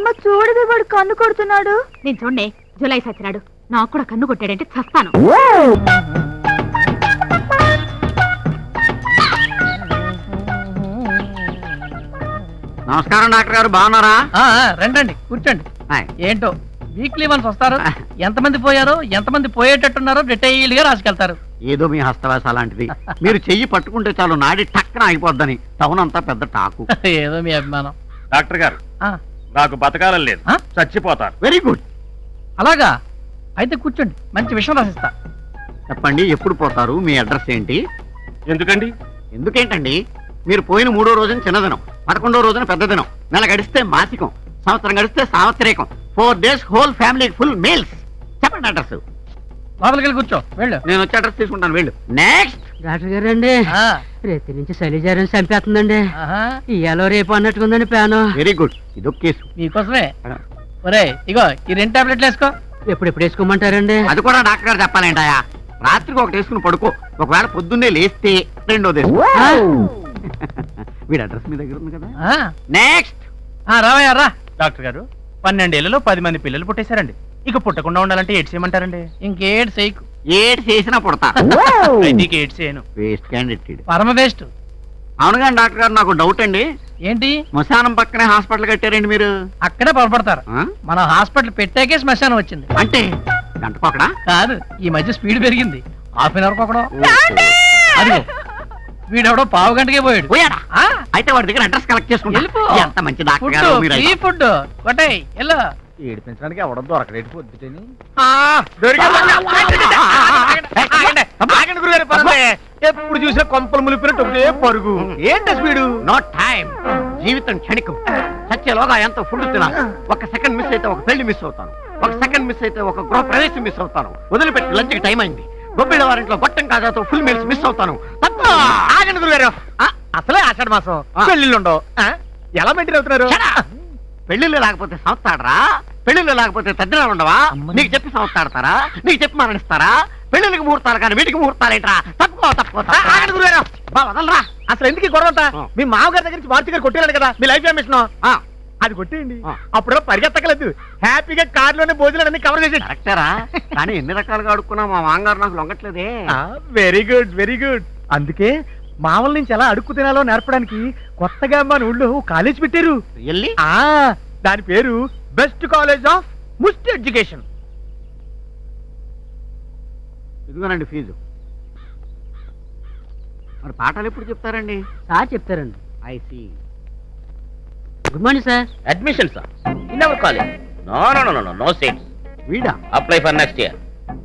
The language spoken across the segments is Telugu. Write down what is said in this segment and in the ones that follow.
అమ్మ చూడవే వాడు కన్ను కొడుతున్నాడు. నేను చూడండి జులై సచ్చినాడు. నాకు కూడా కన్ను కొట్టాడంటే చస్తాను. నమస్కారం డాక్టర్ గారు. బాగున్నారా? రండండి కూర్చోండి. ఏంటో వీక్లీ వన్స్ వస్తారు. ఎంతమంది పోయారో ఎంతమంది పోయేటట్టున్నారో డీటెయిల్గా రాసుకెళ్తారు. ఏదో మీ హస్తవాస అలాంటిది మీరు చెయ్యి పట్టుకుంటే చాలు నాడి టక్కన అయిపోద్దని టౌన్ అంతా పెద్ద టాకు. ఏదో మీ అభిమానం. డాక్టర్ గారు ఆ, నాకు బతకాలని లేదు. ఆ? చచ్చిపోతారు వెరీ గుడ్ అలాగా? అయితే కూర్చోండి. మంచి విషయం రాసిస్తా. చెప్పండి ఎప్పుడు పోతారు? మీ అడ్రస్ ఏంటి? ఎందుకండి? ఎందుకేంటండి? మీరు పోయిన మూడో రోజున చిన్నదినం పదకొండో రోజున పెద్ద దినం నెల గడిస్తే మాసికం సంవత్సరం గడిస్తే సావత్రికం four days whole family full meals. చెప్పండి అడ్రస్. లోపలికి వెళ్ళి కూర్చో. వెళ్ళు. నేను వచ్చి అడ్రస్ తీసుకుంటాను వెళ్ళు. నెక్స్ట్ డాక్టర్ గారండి ఆ, రేతి నుంచి శైలిజారం చంపేస్తుందండి. ఆహా, ఇయ్యాలో రేపు అన్నట్టుకుందండి ప్యాను వెరీ గుడ్ ఇదొక కేసు మీకోసమే ఒరే ఇగో ఈ రెండు టాబ్లెట్లు వేసుకో. ఎప్పుడెప్పుడు వేసుకోమంటారండి? అది కూడా డాక్టర్ గారు చెప్పాలేంటాయా రాత్రికి ఒకటి వేసుకుని పడుకో. ఒకవేళ పొద్దున్నే లేస్తే రెండోది వీడి అడ్రస్ మీ దగ్గర ఉంది కదా? ఆ, నెక్స్ట్! ఆ, రావయ్యా రా. డాక్టర్ గారు పన్నెండేళ్ళలో పది మంది పిల్లలు పుట్టేశారండి. ఇక పుట్టకుండా ఉండాలంటే ఏడ్స్ చేయమంటారండి ఇంకేడు చేయకు ఏడు చేసినా పుడతా. నీకు ఏడ్స్ చేయను. వేస్ట్ క్యాండిడేట్ పరమ వేస్ట్. అవును కానీ డాక్టర్ గారు నాకు డౌట్ అండి. ఏంటి? శ్మశానం పక్కనే హాస్పిటల్ కట్టారండి మీరు. అక్కడే పొరపడతారు. ఆ? మన హాస్పిటల్ పెట్టాకే శ్మశానం వచ్చింది. అంటే? గంటకొకడా కాదు ఈ మధ్య స్పీడ్ పెరిగింది. హాఫ్ అన్ అవర్ ఒకడో అదిగో వీడెవడో పావు గంటకే పోయాడు. పోయాడా? ఆ, అయితే వాడి దగ్గర అడ్రస్ కలెక్ట్ వెళ్ళిపో. చేసుకుంటా ఎంత మంచి డాక్టర్ ఫుడ్ గారు మీరు ఫుడ్ కొట్టాయి ఎల్లో ఏడిపించడానికి ఎవడం దొరకలేదు పొద్దుటని? ఎప్పుడు చూసే కొంపలు ములిపినట్టు ఒకటే పరుగు. ఏంటి స్పీడు? నో టైం జీవితం క్షణికం. సత్యలోగా ఎంత ఫుడ్ తినాలి ఒక సెకండ్ మిస్ అయితే ఒక పెళ్ళి మిస్ అవుతాను. ఒక సెకండ్ మిస్ అయితే ఒక గృహ ప్రవేశం మిస్ అవుతాను. వదిలిపెట్టి లంచ్కి టైం అయింది. గొప్పిళ్ళ వారింట్లో గొట్టం కాజాతో ఫుల్ మీల్స్ మిస్ అవుతాను. ఆగండి గురుగారు. అసలే ఆషాఢ మాసం. ఆ. పెళ్ళిళ్ళు ఉండవు ఎలా మెయింటైన్ అవుతున్నారు? పెళ్ళిళ్ళు లేకపోతే సంస్థాడరా పెళ్ళిళ్ళు లేకపోతే తద్దినాలు ఉండవా? నీకు చెప్పి సంస్థాడతారా నీకు చెప్పి మరణిస్తారా? పెళ్ళిళ్ళకి ముహూర్తాలు కానీ వీటికి ముహూర్తాలు ఏంట్రా? తప్పుకో తప్పుకో గురుగారు. వదలరా. అసలు ఎందుకు ఈ గొడవ అంతా? ఆ. మీ మామగారి దగ్గర నుంచి మార్చి గారు కొట్టారు కదా మీ లైఫ్ మిషన్? ఆ, అది కొట్టేయండి. అప్పుడు పరిగెత్తకలేదు? హ్యాపీగా కార్లోనే భోజనాలు అన్ని కవర్ చేసి కరెక్టరా. కానీ ఎన్ని రకాలుగా అడుక్కున్నా మా మాంగారు నాకు లొంగట్లేదే. వెరీ గుడ్ వెరీ గుడ్ అందుకే మామూలు నుంచి ఎలా అడుక్కు తినాలో నేర్పడానికి కొత్తగా మన ఊళ్ళో కాలేజ్ పెట్టారు. దాని పేరు best college of must education. ఇదిగోనండి ఫీజు. మరి పాఠాలు ఎప్పుడు చెప్తారండి? సార్ చెప్తారండి. I see good morning sir. Admission sir in our college no no no no no seats వీడా? అప్లై ఫర్ నెక్స్ట్ ఇయర్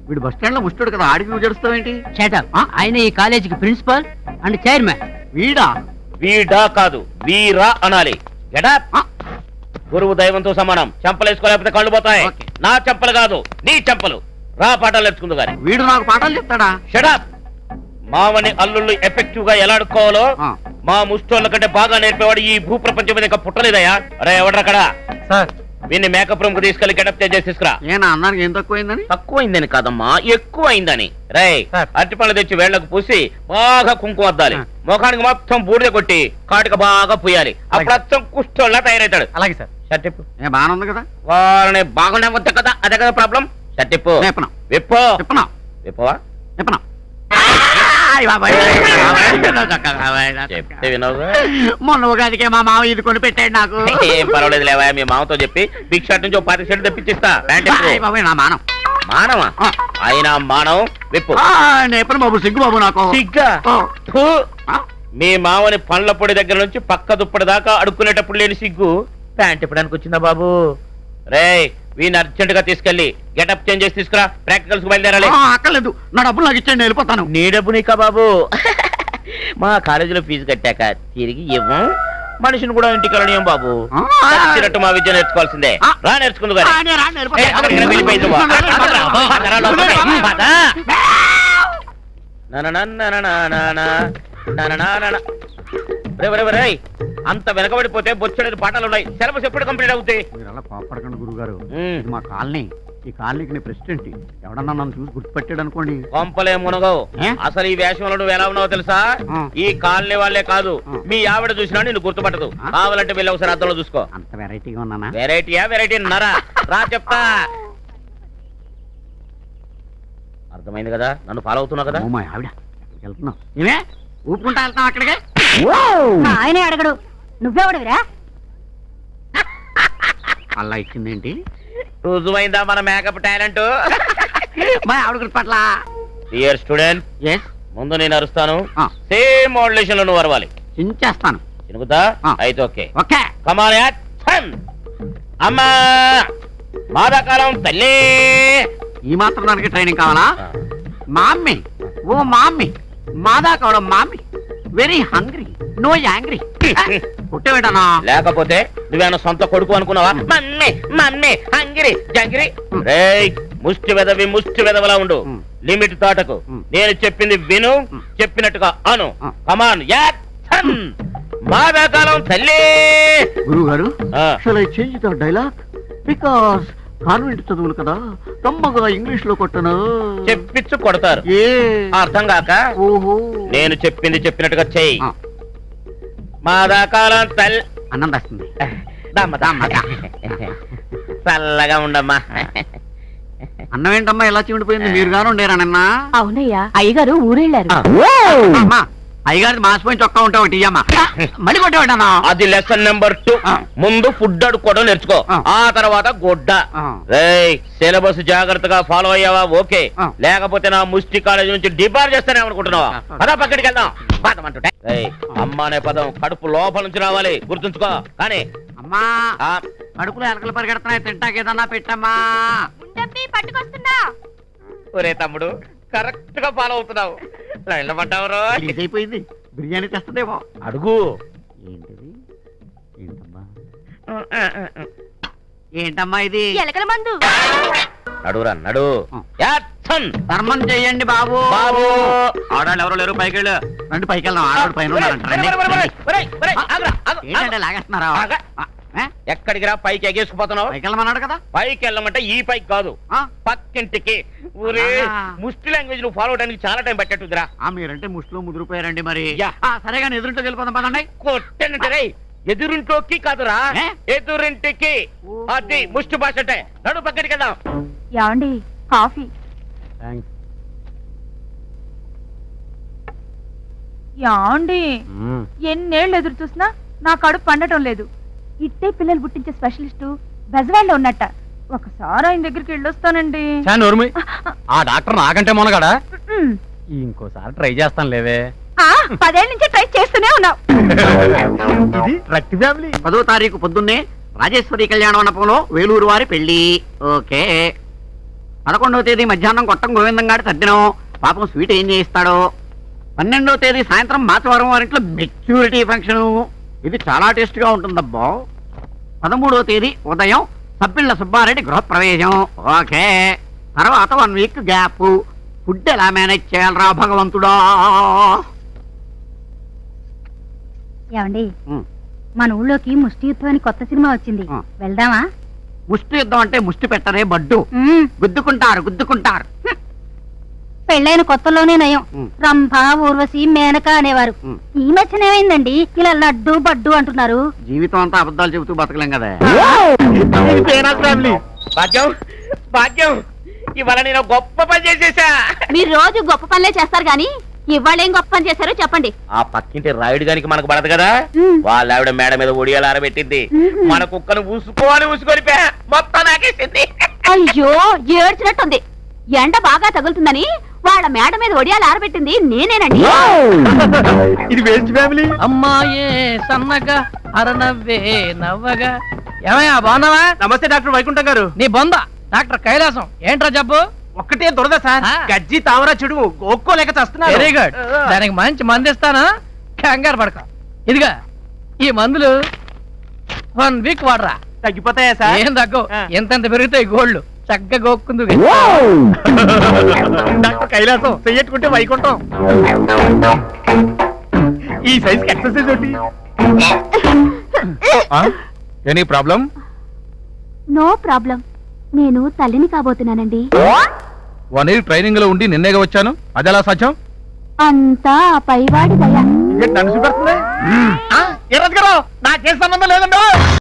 వీడు బస్ స్టాండ్లో ముష్టాడు కదా ఆడికి నువ్వు జడుస్తావేంటి షటప్ ఆయన ఈ కాలేజీకి ప్రిన్సిపల్ అండ్ చైర్మన్. వీడా? వీడా కాదు వీరా అనాలి. గెటప్ గురువు దైవంతో సమానం. చెంపలు వేసుకోలేకపోతే కళ్ళు పోతాయి. నా చెంపలు కాదు నీ చెంపలు. రా పాఠాలు నేర్చుకుందు గాని. వీడు నాకు పాఠాలు చెప్తాడా? షడప్ మామని అల్లుళ్ళు ఎఫెక్టివ్గా ఎలా ఆడుకోవాలో ఆ. మా ముష్టోళ్ళ కంటే బాగా నేర్పేవాడు ఈ భూ ప్రపంచం మీద ఇంకా పుట్టలేదయ్యా. అరే ఎవడ్రక్కడ సార్. వీన్ని మేకప్ రూమ్కు తీసుకెళ్ళి గెటప్ చేసి తీసుకురా. ఏ నా అన్నానికి ఏం తక్కువైందని? తక్కువైందని కాదమ్మా ఎక్కువ అయిందని రై. అరటి పళ్ళు తెచ్చి వేళ్ళకు పూసి బాగా కుంకుమ అద్దాలి. ముఖానికి మొత్తం బూడిద కొట్టి కాటిక బాగా పుయ్యాలి అప్పుడు అచ్చం కుష్టోళ్ళ తయారవుతాడు అలాగే సార్. షర్టిప్పు. ఏ బాగానే ఉంది కదా? వారిని బాగుండే వద్ద కదా అదే కదా ప్రాబ్లం షర్టిప్పు. చెప్పనా? విప్పో. చెప్పనా? విప్పవా? చెప్పనా? చెప్తే వినవు మొన్న ఉగాదికే మా మావ ఇది కొని పెట్టాడు నాకు. ఏం పర్వాలేదు లేవా మీ మామతో చెప్పి బిగ్ షర్ట్ నుంచి ఓ పాతి షర్ట్ తెప్పించిస్తా. ప్యాంట్ విప్పు. ఆయ్ బాబాయ్, నా మానం. మానవా ఆ. అయినా మానవం విప్పు. ఆ, బాబు సిగ్గు బాబు నాకు. సిగ్గా? ఓ. ఆ, మీ మామని పండ్ల పొడి దగ్గర నుంచి పక్క దుప్పటి దాకా అడుక్కునేటప్పుడు లేని సిగ్గు. ప్యాంట్ ఇప్పడానికి వచ్చిందా బాబు? రేయ్ వీని అర్జెంట్గా తీసుకెళ్ళి గెటప్ చేంజ్ చేసి తీసుకురా. ప్రాక్టికల్స్ బయలుదేరాలి. ఆ, అక్కర్లేదు నా డబ్బులు నాకు ఇచ్చేయండి నేను వెళ్ళిపోతాను. నీ డబ్బు నీకా బాబు? మా కాలేజీలో ఫీజు కట్టాక తిరిగి ఇవ్వం. మనిషిని కూడా ఇంటికి వెళ్ళనియం బాబు. ఆ, చచ్చినట్టు మా విద్య నేర్చుకోవాల్సిందే. ఆ. రా నేర్చుకుందు ఆ, నేను రాను, నేను ఏయ్, అంత వెనకబడిపోతే బొచ్చడి పాటలు ఉన్నాయి సిలబస్ ఎప్పుడు కంప్లీట్ అవుతాయి మీరు అలా కోపడకండి గురుగారు మా కాలనీ. ఈ కాలనీకి నేను ప్రెసిడెంట్. ఎవడన్నా నన్ను చూసి గుర్తుపెట్టాడు అనుకోండి కొంపలే మునగవు. అసలు ఈ వేషంలో నువ్వు ఎలా ఉన్నావో తెలుసా? ఈ కాలనీ వాళ్ళే కాదు. మీ ఆవిడ చూసినా నేను గుర్తుపట్టదు. కావాలంటే వెళ్ళి ఒకసారి అర్థంలో చూసుకో. అంత వెరైటీగా ఉన్నానా? వెరైటీయా వెరైటీ అన్నారా రా చెప్తా. అర్థమైంది కదా? నన్ను ఫాలో అవుతున్నావు కదా? మా ఆవిడ. వెళ్తున్నావు? ఏమే? ఊపుకుంటా వెళ్తాం అక్కడికి? ఆయనే అడగడు. నువ్వెవడవిరా? అలా ఇచ్చిందేంటి? రుజువైందా మన మేకప్ టాలెంట్? మా ఆవిడ గుర్తుపట్ల డియర్ స్టూడెంట్ ముందు నేను అరుస్తాను. ఆ. సేమ్ మోడ్యులేషన్లో నువ్వు అరవాలి. చించేస్తాను. చినుకుతా. అయితే ఓకే. ఓకే. కమాన్ యాక్షన్ అమ్మా! మాదాకాలం తల్లి! ఈ మాత్రం దానికి ట్రైనింగ్ కావాలా? మామ్మీ. ఓ మామ్మీ. మాదా కావడం mummy. Very hungry no angry పుట్టేవేటనా లేకపోతే నువ్వేమన్నా సొంత కొడుకు అనుకున్నావా? మమ్మీ మమ్మీ హంగిరి జంగిరి. రేయ్ ముష్టి వెదవి ముష్టి వెదవలా ఉండు. లిమిట్ దాటకు. మ్. నేను చెప్పింది విను. చెప్పినట్టుగా అను. కమాన్ యాక్షన్! మాదాకాలం తల్లి! గురువు గారు ఆ. Shall I change the dialogue because convent చదువులు కదా కమ్మగా ఇంగ్లీష్లో కొట్టను. చెప్పించు కొడతారు. ఏ? అర్థం కాక ఓహో. నేను చెప్పింది చెప్పినట్టుగా చెయ్యి. మాదాకాలం తల్లి అన్నం తెస్తుంది దమ్మ దమ్మ. చల్లగా ఉండమ్మా. అన్నం ఏంటమ్మా ఎలా చిమిడిపోయింది? మీరు గాను ఉండేరా నిన్న. అవునయ్యా అయ్యగారు ఊరెళ్ళారు. అమ్మా అయ్యగారి మాసిపోయిన చొక్కా ఉంటా ఒకటి ఇయ్యమ్మా. మళ్ళీ కొట్టేవాడన్నా అది లెసన్ నెంబర్ టూ. ముందు ఫుడ్ అడుక్కోవడం నేర్చుకో. ఆ. తర్వాత గొడ్డ. సిలబస్ జాగ్రత్తగా ఫాలో అయ్యావా? ఓకే. లేకపోతే నా ముష్టి కాలేజ్ నుంచి డిబార్ చేస్తానే అనుకుంటున్నావా. పద పక్కడికి వెళ్దాం పాదమంటుంటే రేయ్, అమ్మ అనే పదం కడుపు లోపల నుంచి రావాలి. గుర్తుంచుకో. కానీ అమ్మా కడుపులో ఎలకలు పరిగెడుతున్నాయి. తింటాకి ఏదన్నా పెట్టమ్మా. పట్టుకొస్తున్నా. ఒరే తమ్ముడు కరెక్ట్గా ఫాలో అవుతున్నావు. లైన్లో పడ్డావు రోయ్. రిలీజ్ అయిపోయింది బిర్యానీ తెస్తుందేమో. అడుగు. ఏంటిది? ఏంటమ్మా? ఏంటమ్మా ఇది? ఎలకల మందు. నడురా నడు. యాక్షన్! ధర్మం చెయ్యండి బాబు. బాబు! ఆడాళ్ళు ఎవరు లేరు పైకి వెళ్ళు రండి పైకి వెళ్దాం ఆడవాడు పైన ఉన్నారంట రండి. ఏంటంటే లాగేస్తున్నారా? ఎక్కడికి రా పైకి ఎగేసుకుపోతున్నావు? పైకి వెళ్ళమన్నాడు కదా. పైకి వెళ్ళమంటే ఈ పైకి కాదు. ఆ? పక్కింటికి. ఊరే ఆ. ముష్టి లాంగ్వేజ్ నువ్వు ఫాలో అవడానికి చాలా టైం పట్టేట్టుదిరా. ఆ మీరంటే ముష్టిలో ముదిరిపోయారండి మరి. యా. ఆ, సరే కానీ ఎదురుంటే వెళ్ళిపోదాం పదండి. కొట్టనంటే రేయ్ ఎదురింటోకి కాదురా. ఏ? ఎదురింటికి. ఓహో. అది ముష్టి భాష అంటే. నడు పక్కడికి వెళ్దాం. యాండి కాఫీ. యాండి ఎన్నేళ్ళు ఎదురు చూసినా నా కడుపు పండటం లేదు. ఇట్టే పిల్లలు పుట్టించే స్పెషలిస్టు బెజవాడలో ఉన్నట్ట. ఒకసారి ఆయన దగ్గరికి వెళ్ళొస్తానండి. నోర్మి. ఆ డాక్టర్ నాకంటే మొనగాడా. ఇంకోసారి ట్రై చేస్తాను లేవే. ఆ, పదేళ్ళ నుంచి ట్రై చేస్తూనే ఉన్నావు. ఇది రక్తి ఫ్యామిలీ. పదో తారీఖు పొద్దున్నే రాజేశ్వరి కళ్యాణ మండపంలో వేలూరు వారి పెళ్ళి ఓకే. పదకొండవ తేదీ మధ్యాహ్నం కొట్టం గోవిందం గారి తద్దినం పాపం స్వీట్ ఏం చేయిస్తాడో. పన్నెండవ తేదీ సాయంత్రం మాచవరం వారింట్లో మెచ్యూరిటీ ఫంక్షన్. ఇది చాలా టేస్ట్గా ఉంటుందబ్బా. పదమూడవ తేదీ ఉదయం సబ్బిళ్ళ సుబ్బారెడ్డి గృహప్రవేశం. ఓకే. తర్వాత వన్ వీక్ గ్యాప్. ఫుడ్ ఎలా మేనేజ్ చేయాలరా భగవంతుడా? ఏమండి. మన ఊళ్ళోకి ముష్టి యుద్ధం అని కొత్త సినిమా వచ్చింది. వెళ్దామా? ముష్టి యుద్ధం అంటే ముష్టి పెట్టరే బడ్డు. గుద్దుకుంటారు గుద్దుకుంటారు. పెళ్ళైన కొత్తలోనే నయం. రంభ ఊర్వశి మేనక అనేవారు. ఈ మధ్యన ఏమైందండి? ఇలా లడ్డు బడ్డు అంటున్నారు. జీవితం అంతా అబద్ధాలు చెబుతూ బతకలేం కదా. ఫ్యామిలీ? భాగ్యం భాగ్యం. ఇవాళ నేను గొప్ప పని చేసేసా. మీరు రోజు గొప్ప పనులే చేస్తారు గాని ఇవాళ ఏం గొప్ప పని చేశారో చెప్పండి. ఆ పక్కింటి రాయుడు గానికి మనకు పడదు కదా. వాళ్ళ ఆవిడ మేడ మీద ఒడియాలు ఆరబెట్టింది. మన కుక్కను ఊసుకోవాలి ఊసుకొని మొత్తం నాకేసింది. అయ్యో ఏడ్చినట్టుంది. ఎండ బాగా తగులుతుందని వాళ్ళ మేడ మీద ఒడియాలు ఆరబెట్టింది నేనేనండి. ఇది వేస్ట్ ఫ్యామిలీ. అమ్మాయే సన్నగా అరనవ్వే నవ్వగా. ఏమయ్యా బాగున్నావా? నమస్తే డాక్టర్ వైకుంఠం గారు. నీ బొంద డాక్టర్ కైలాసం. ఏంట్రా జబ్బు? ఒక్కటే దొరద సార్. గజ్జి తామర చెడు గోక్కోలేక చేస్తున్నారు. వెరీ గుడ్ దానికి మంచి మందు ఇస్తాను. కంగారు పడక. ఇదిగా ఈ మందులు వన్ వీక్ వాడరా. తగ్గిపోతాయా సార్? ఏం తగ్గవు. ఎంతెంత పెరుగుతాయి గోల్డ్ చక్కగా గోక్కుందు డాక్టర్ కైలాసం చెయ్యట్టుకుంటే వైకుంఠం. ఈ సైజ్ ఎక్సర్సైజ్ ఒకటి? Any problem? No problem. నేను తల్లిని కాబోతున్నానండి. వన్ ఇయర్ ట్రైనింగ్లో ఉండి నిన్నేగా వచ్చాను. అది ఎలా సాధ్యం? అంతా ఆ పైవాడి దయ గారు నాకే సంబంధం లేదండి.